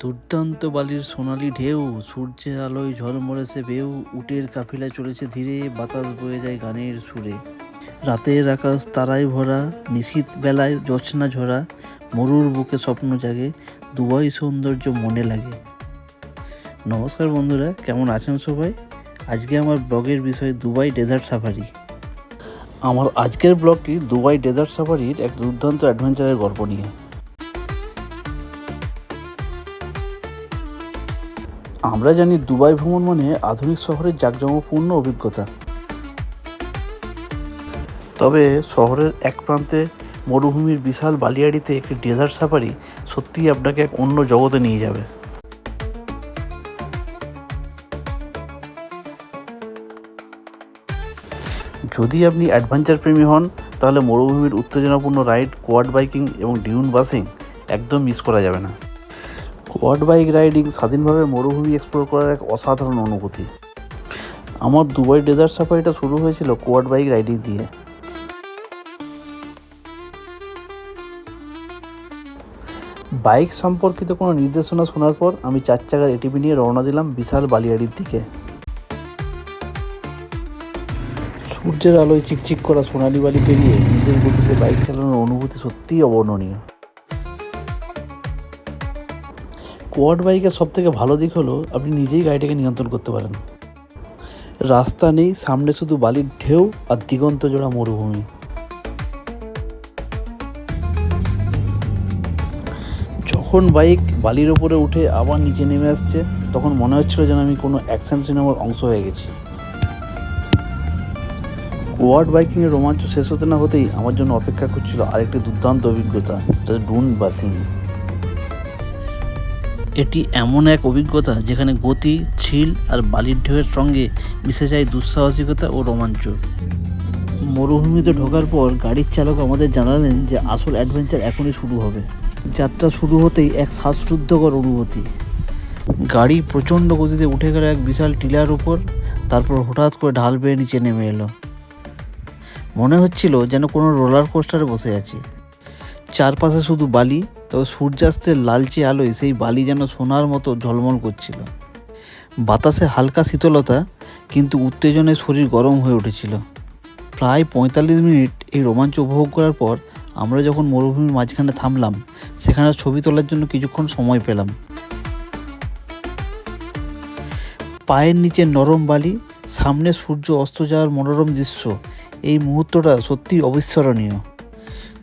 দুর্দান্ত বালির সোনালি ঢেউ, সূর্যের আলোয় ঝলমলে সে বেউ, উটের কাফিলা চলেছে ধীরে, বাতাস বয়ে যায় গানের সুরে। রাতের আকাশ তারায় ভরা নিশীত বেলায় জোছনা ঝরা, মরুর বুকে স্বপ্ন জাগে, দুবাই সৌন্দর্য মনে লাগে। নমস্কার বন্ধুরা, কেমন আছেন সবাই? আজকে আমার ব্লগের বিষয় দুবাই ডেজার্ট সাফারি। আমার আজকের ব্লগটি দুবাই ডেজার্ট সাফারির এক দুর্দান্ত অ্যাডভেঞ্চারের গল্প নিয়ে। আমরা জানি দুবাই ভ্রমণ মানে আধুনিক শহরের জাঁকজমকপূর্ণ অভিজ্ঞতা। তবে শহরের এক প্রান্তে মরুভূমির বিশাল বালিয়াড়িতে একটি ডেজার্ট সাফারি সত্যিই আপনাকে এক অন্য জগতে নিয়ে যাবে। যদি আপনি অ্যাডভেঞ্চার প্রেমী হন, তাহলে মরুভূমির উত্তেজনাপূর্ণ রাইড, কোয়াড বাইকিং এবং ডিউন বাসিং একদম মিস করা যাবে না। কোয়াড বাইক রাইডিং স্বাধীনভাবে মরুভূমি এক্সপ্লোর করার এক অসাধারণ অনুভূতি। আমার দুবাই ডেজার্ট সাফারিটা শুরু হয়েছিল কোয়াড বাইক রাইডিং দিয়ে। বাইক সম্পর্কিত কোনো নির্দেশনা শোনার পর আমি চার চাকার এটিভি নিয়ে রওনা দিলাম বিশাল বালিয়াড়ির দিকে। সূর্যের আলোয় চিকচিক করা সোনালি বালি পেরিয়ে নিজের গতিতে বাইক চালানোর অনুভূতি সত্যিই অবর্ণনীয়। কোয়াড বাইকের সব থেকে ভালো দিক হলো আপনি নিজেই গাড়িটাকে নিয়ন্ত্রণ করতে পারেন। রাস্তা নেই, সামনে শুধু বালির ঢেউ আর দিগন্ত জোড়া মরুভূমি। যখন বাইক বালির ওপরে উঠে আবার নিচে নেমে আসছে, তখন মনে হচ্ছিল যেন আমি কোনো অ্যাকশন সিনেমার অংশ হয়ে গেছি। কোয়াড বাইকিংয়ের রোমাঞ্চ শেষ হতে না হতেই আমার জন্য অপেক্ষা করছিল আরেকটি দুর্দান্ত অভিজ্ঞতা ডুন বাসিং এটি এমন এক অভিজ্ঞতা যেখানে গতি ছিল আর বালির ঢেউয়ের সঙ্গে মিশে যায় দুঃসাহসিকতা ও রোমাঞ্চ। মরুভূমিতে ঢোকার পর গাড়ির চালক আমাদের জানালেন যে আসল অ্যাডভেঞ্চার এখনই শুরু হবে। যাত্রা শুরু হতেই এক শ্বাসরুদ্ধকর অনুভূতি। গাড়ি প্রচণ্ড গতিতে উঠে গেল এক বিশাল টিলার উপর, তারপর হঠাৎ করে ঢাল বেয়ে নিচে নেমে এলো। মনে হচ্ছিল যেন কোনো রোলার কোস্টারে বসে আছি। চারপাশে শুধু বালি তবে সূর্যাস্তের লালচে আলোয় সেই বালি যেন সোনার মতো ঝলমল করছিল। বাতাসে হালকা শীতলতা, কিন্তু উত্তেজনায় শরীর গরম হয়ে উঠেছিল। প্রায় পঁয়তাল্লিশ মিনিট এই রোমাঞ্চ উপভোগ করার পর আমরা যখন মরুভূমির মাঝখানে থামলাম, সেখানে ছবি তোলার জন্য কিছুক্ষণ সময় পেলাম। পায়ের নিচে নরম বালি, সামনে সূর্য অস্ত যাওয়ার মনোরম দৃশ্য, এই মুহূর্তটা সত্যিই অবিস্মরণীয়।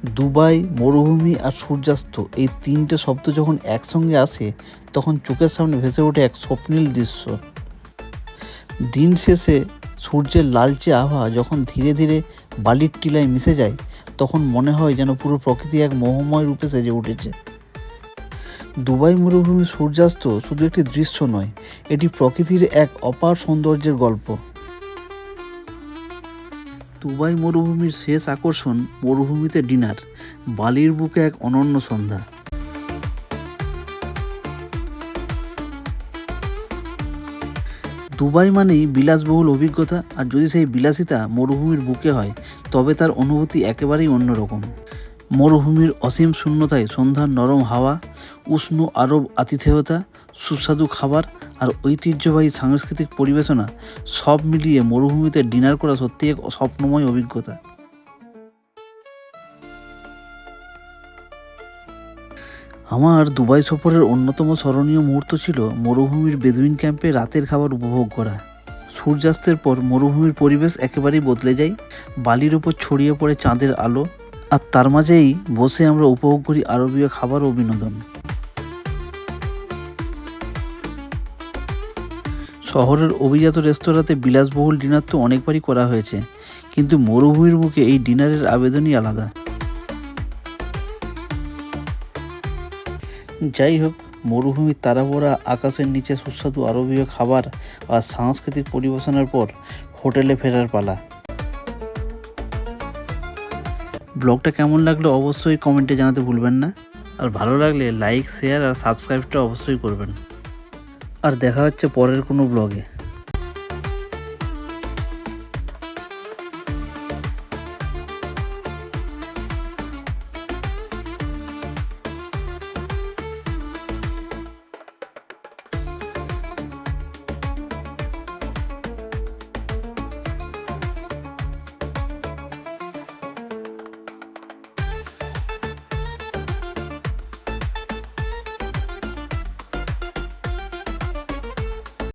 দুবাই, মরুভূমি আর সূর্যাস্ত এই তিনটে শব্দ যখন একসঙ্গে আসে, তখন চোখের সামনে ভেসে ওঠে এক স্বপ্নীল দৃশ্য। দিন শেষে সূর্যের লালচে আভা যখন ধীরে ধীরে বালির টিলায় মিশে যায়, তখন মনে হয় যেন পুরো প্রকৃতি এক মোহময় রূপে সেজে উঠেছে। দুবাই মরুভূমির সূর্যাস্ত শুধু একটি দৃশ্য নয়, এটি প্রকৃতির এক অপার সৌন্দর্যের গল্প। দুবাই মরুভূমির শেষ আকর্ষণ মরুভূমিতে ডিনার, বালির বুকে এক অনন্য সন্ধ্যা। দুবাই মানেই বিলাসবহুল অভিজ্ঞতা, আর যদি সেই বিলাসিতা মরুভূমির বুকে হয়, তবে তার অনুভূতি একেবারেই অন্যরকম। মরুভূমির অসীম শূন্যতায় সন্ধ্যার নরম হাওয়া, উষ্ণ আরব আতিথেয়তা, সুস্বাদু খাবার আর ঐতিহ্যবাহী সাংস্কৃতিক পরিবেশনা সব মিলিয়ে মরুভূমিতে ডিনার করা সত্যি এক স্বপ্নময় অভিজ্ঞতা। আমার দুবাই সফরের অন্যতম স্মরণীয় মুহূর্ত ছিল মরুভূমির বেদুইন ক্যাম্পে রাতের খাবার উপভোগ করা। সূর্যাস্তের পর মরুভূমির পরিবেশ একেবারেই বদলে যায়, বালির উপর ছড়িয়ে পড়ে চাঁদের আলো আর তার মাঝেই বসে আমরা উপভোগ করি আরবীয় খাবার ও বিনোদন। শহরের অভিজাত রেস্তোরাঁতে বিলাসবহুল ডিনার তো অনেকবারই করা হয়েছে, কিন্তু মরুভূমির মুখে এই ডিনারের আবেদনই আলাদা। যাই হোক, মরুভূমির তারাভরা আকাশের নিচে সুস্বাদু আরবীয় খাবার আর সাংস্কৃতিক পরিবেশনের পর হোটেলে ফেরার পালা। ব্লগটা কেমন লাগল অবশ্যই কমেন্টে জানাতে ভুলবেন না। আর ভালো লাগলে লাইক, শেয়ার আর সাবস্ক্রাইবটা অবশ্যই করবেন। আর দেখা হচ্ছে পরের কোনো ব্লগে।